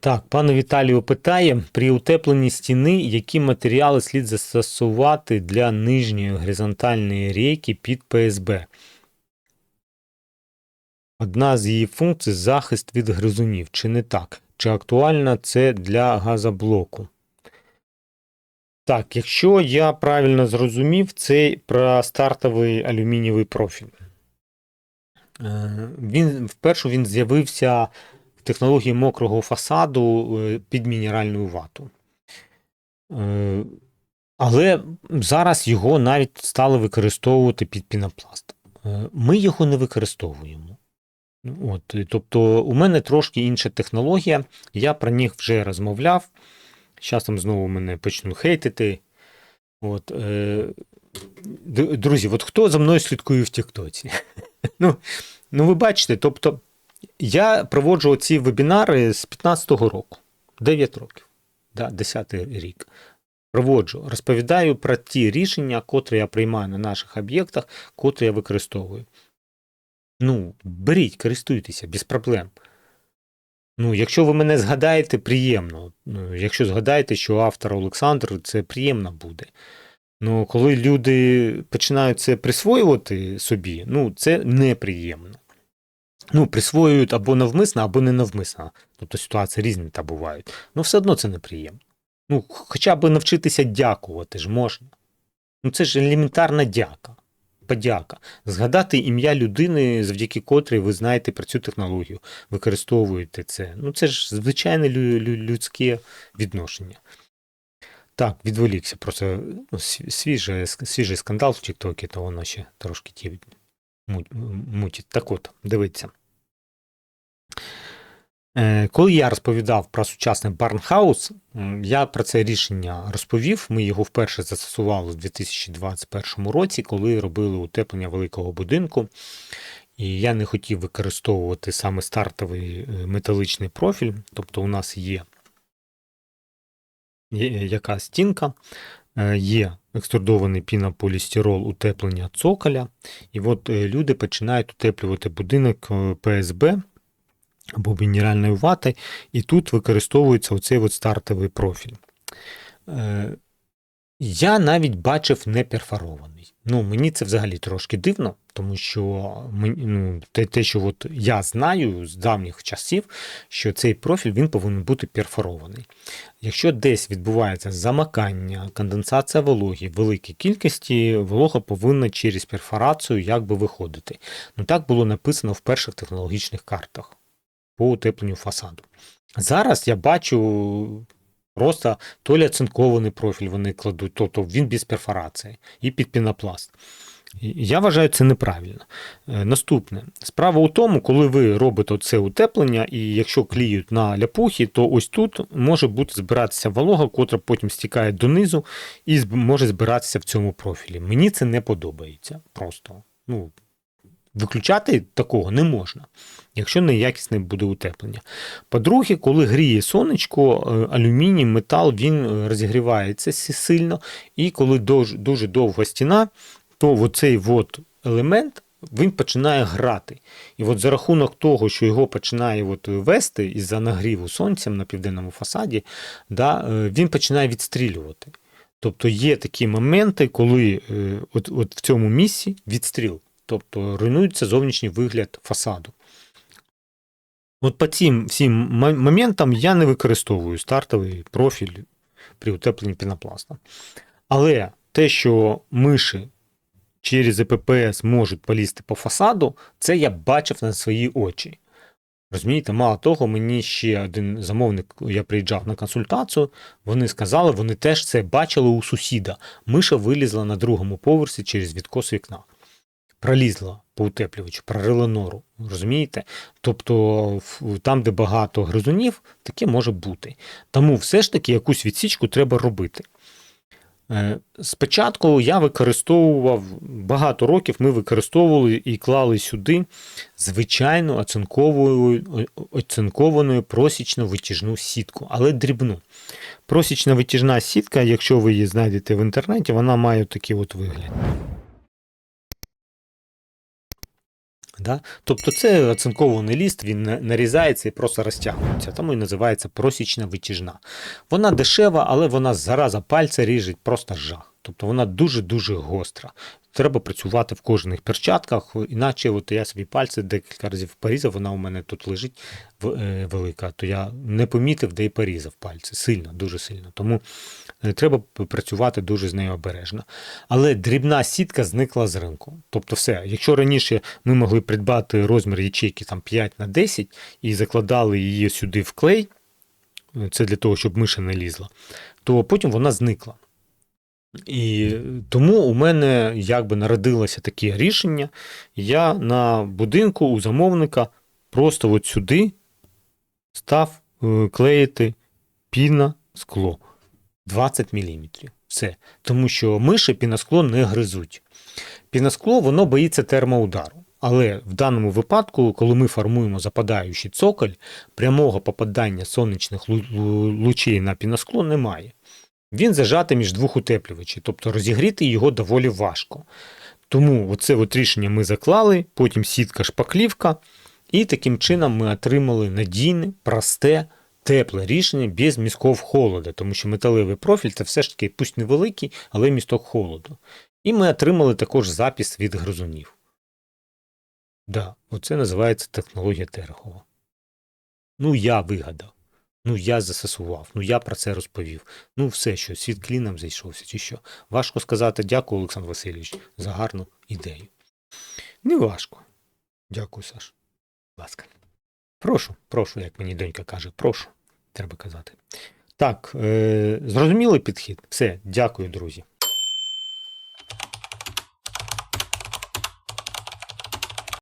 Так, пане Віталію питає: при утепленні стіни, які матеріали слід застосувати для нижньої горизонтальної рейки під ПСБ? Одна з її функцій захист від гризунів. Чи не так? Чи актуально це для газоблоку? Так, якщо я правильно зрозумів, це про стартовий алюмінієвий профіль. Е, Він, вперше він з'явився технології мокрого фасаду е, під мінеральну вату. Е, Але зараз його навіть стали використовувати під пінопласт. Е, Ми його не використовуємо. От, тобто, у мене трошки інша технологія, я про них вже розмовляв. Там знову мене почнуть хейтити. От, е, друзі, от хто за мною слідкує в Тіктоці? ну, ну, ви бачите, тобто, я проводжу ці вебінари з 15-го року, 9 років, да, 10-й рік. Проводжу, розповідаю про ті рішення, котрі я приймаю на наших об'єктах, котрі я використовую. Ну, беріть, користуйтеся, без проблем. Ну, якщо ви мене згадаєте, приємно. Ну, якщо згадаєте, що автор Олександр, це приємно буде. Ну, коли люди починають це присвоювати собі, ну, це неприємно. Ну, присвоюють або навмисно, або не навмисно. Тобто ситуації різні та бувають. Ну, все одно це неприємно. Ну, хоча б навчитися дякувати ж можна. Ну, це ж елементарна дяка. Подяка. Згадати ім'я людини, завдяки котрій ви знаєте про цю технологію, використовуєте це. Ну, це ж звичайне лю- лю- людське відношення. Так, відволікся. Просто ну, свіжий, свіжий скандал в Тіктокі, то воно ще трошки ті мутить. Так от, дивіться. Е, Коли я розповідав про сучасний Барнхаус, я про це рішення розповів. Ми його вперше застосували у 2021 році, коли робили утеплення великого будинку. І я не хотів використовувати саме стартовий е, металичний профіль. Тобто, у нас є, є яка стінка, е, є екструдований пінополістирол утеплення цоколя. І от е, люди починають утеплювати будинок е, ПСБ або мінеральної вати, і тут використовується оцей от стартовий профіль. Я навіть бачив неперфорований. Ну, мені це взагалі трошки дивно, тому що мені, ну, те, те, що от я знаю з давніх часів, що цей профіль він повинен бути перфорований. Якщо десь відбувається замакання, конденсація вологи в великій кількості, волога повинна через перфорацію якби виходити. Ну так було написано в перших технологічних картах по утепленню фасаду. Зараз я бачу просто то лі оцинкований профіль вони кладуть, тобто він без перфорації і під пінопласт. Я вважаю це неправильно. Е, Наступне. Справа у тому, коли ви робите це утеплення, і якщо кліють на ляпухи, то ось тут може бути збиратися волога, котра потім стікає донизу і може збиратися в цьому профілі. Мені це не подобається просто. Ну, виключати такого не можна, якщо неякісне буде утеплення. По-друге, коли гріє сонечко, е, алюміній, метал він е, розігрівається сильно, і коли дуже, дуже довга стіна, то оцей от елемент він починає грати. І от за рахунок того, що його починає от вести із-за нагріву сонцем на південному фасаді, да, е, він починає відстрілювати. Тобто є такі моменти, коли от, от в цьому місці відстріл, тобто руйнується зовнішній вигляд фасаду. От по цим всім моментам я не використовую стартовий профіль при утепленні пінопластом. Але те, що миші через ЕППС можуть полізти по фасаду, це я бачив на свої очі. Розумієте, мало того, мені ще один замовник, я приїжджав на консультацію, вони сказали, вони теж це бачили у сусіда. Миша вилізла на другому поверсі через відкос вікна. Пролізла по утеплювачу, прорила нору. Розумієте? Тобто, там, де багато гризунів, таке може бути. Тому все ж таки якусь відсічку треба робити. Е, Спочатку я використовував багато років, ми використовували і клали сюди звичайну оцинковану просічно-витяжну сітку, але дрібну. Просічна витяжна сітка, якщо ви її знайдете в інтернеті, вона має такий от вигляд. Да? Тобто це оцинкований ліст, він нарізається і просто розтягується, тому і називається просічна витяжна. Вона дешева, але вона зараза пальця ріже просто жах. Тобто вона дуже-дуже гостра. Треба працювати в кожних перчатках, іначе от я собі пальці декілька разів порізав, вона у мене тут лежить е, велика, то я не помітив, де і порізав пальці. Сильно, дуже сильно. Тому треба працювати дуже з нею обережно. Але дрібна сітка зникла з ринку. Тобто, все, якщо раніше ми могли придбати розмір ячейки там 5 на 10 і закладали її сюди в клей, е, це для того, щоб миша не лізла, то потім вона зникла. І тому у мене якби народилося таке рішення. Я на будинку у замовника просто от сюди став е, клеїти піна скло 20 мм. Все. Тому що миші піноскло не гризуть. Піноскло воно боїться термоудару. Але в даному випадку, коли ми формуємо западаючий цоколь, прямого попадання сонячних лу- лу- лучей на піноскло немає. Він зажатий між двох утеплювачів, тобто розігріти його доволі важко. Тому оце от рішення ми заклали, потім сітка шпаклівка, і таким чином ми отримали надійне, просте, тепле рішення без місков холоду, тому що металевий профіль це все ж таки пусть невеликий, але місток холоду. І ми отримали також запис від гризунів. Да, оце називається технологія Терехова. Ну, я вигадав. Ну, я засасував, ну я про це розповів. Ну, все, що світ кліном зайшовся, чи що. Важко сказати дякую, Олександр Васильович, за гарну ідею. Не важко. Дякую, Саш. Будь ласка. Прошу, прошу, як мені донька каже, прошу, треба казати. Так, е, зрозумілий підхід. Все, дякую, друзі.